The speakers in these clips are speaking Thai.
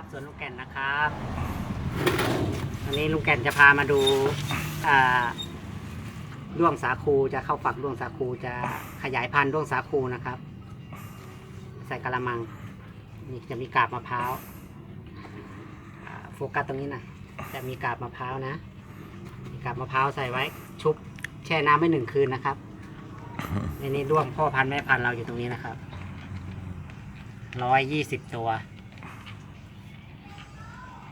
บสวนลุงแก่นนะครับวันนี้ลุงแก่นจะพามาดูอ่าด้วงสาคูจะเข้าฝักด้วงสาคูจะขยายพันธุ์ด้วงสาคูนะครับ ใส่กระมังนี่จะมีกาบมะพร้าวโฟกัสตรงนี้หนะจะมีกาบมะพร้าวนะมีกาบมะพร้าวใส่ไว้ ชุบแช่น้ำไว้หนึ่งคืนนะครับในนี้ด้วงพ่อพันธุ์แม่พันธุ์เราอยู่ตรงนี้นะครับร้อยยี่สิบตัว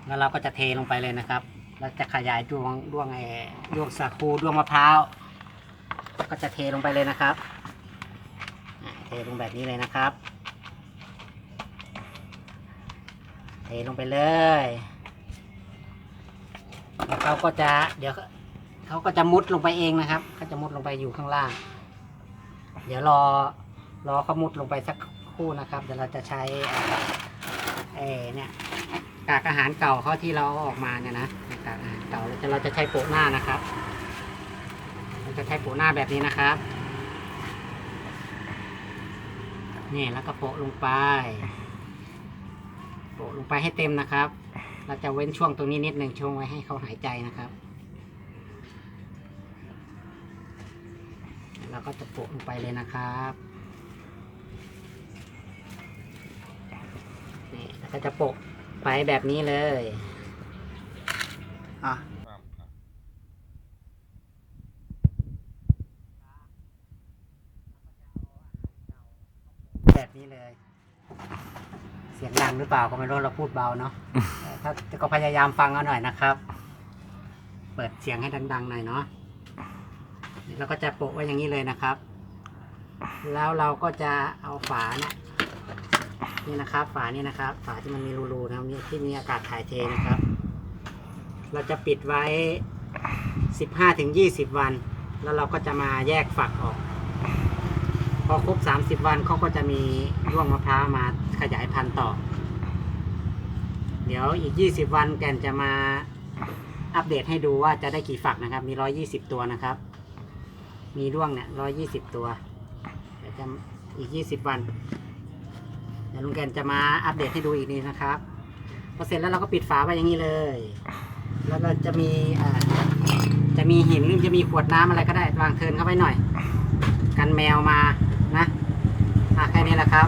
แล้วเราก็จะเทลงไปเลยนะครับ เราจะขยายดวงดวงไอ้ดวงสาคูดวงมะพร้าว ก็จะเทลงไปเลยนะครับ เทลงแบบนี้เลยนะครับ เทลงไปเลยแล้วเขาก็จะเดี๋ยวเขาก็จะมุดลงไปเองนะครับเขาจะมุดลงไปอยู่ข้างล่าง เดี๋ยวรอรอเขามุดลงไปสักครู่นะครับ เดี๋ยวเราจะใช้ เออเนี่ยกากอาหารเก่าเขาที่เราเอาออกมาเนี่ยนะกากอาหารเก่าแล้วจะเราจะใช้โปะหน้านะครับเราจะใช้โปะหน้าแบบนี้นะครับนี่แล้วก็โปะลงไปโปะลงไปให้เต็มนะครับ เราจะเว้นช่วงตรงนี้นิดหนึ่งช่วงไว้ให้เขาหายใจนะครับ เราก็จะโปะลงไปเลยนะครับ ก็จะโปะไปแบบนี้เลย อะแบบนี้เลย เสียงดังหรือเปล่าก็ไม่รู้เราพูดเบาเนาะเอ่อถ้าก็พยายามฟังเอาหน่อยนะครับ เปิดเสียงให้ดังๆหน่อยเนาะเราก็จะโปะไว้อย่างนี้เลยนะครับ แล้วเราก็จะเอาฝาเนี่ย นี่นะครับ ฝานี่นะครับ ฝาที่มันมีรูๆนะครับนี่ที่มีอากาศถ่ายเทนะครับ เราจะปิดไว้ 15ถึง20 วัน แล้วเราก็จะมาแยกฝักออก พอครบ 30 วันเขาก็จะมีร่วงมะพร้าวมาขยายพันธุ์ต่อ เดี๋ยวอีก 20 วันแกนจะมาอัปเดตให้ดูว่าจะได้กี่ฝักนะครับ มี 120 ตัวนะครับ มีร่วงเนี่ย120 ตัวเดี๋ยวจะอีก 20 วัน เดี๋ยวลุงแกนจะมาอัปเดตให้ดูอีกนี้นะครับพอเสร็จแล้วเราก็ปิดฝาไว้อย่างนี้เลย แล้วก็จะมีจะมีหินหรือจะมีขวดน้ำอะไรก็ได้วางเทินเข้าไปหน่อย กันแมวมานะอะแค่นี้แหละครับ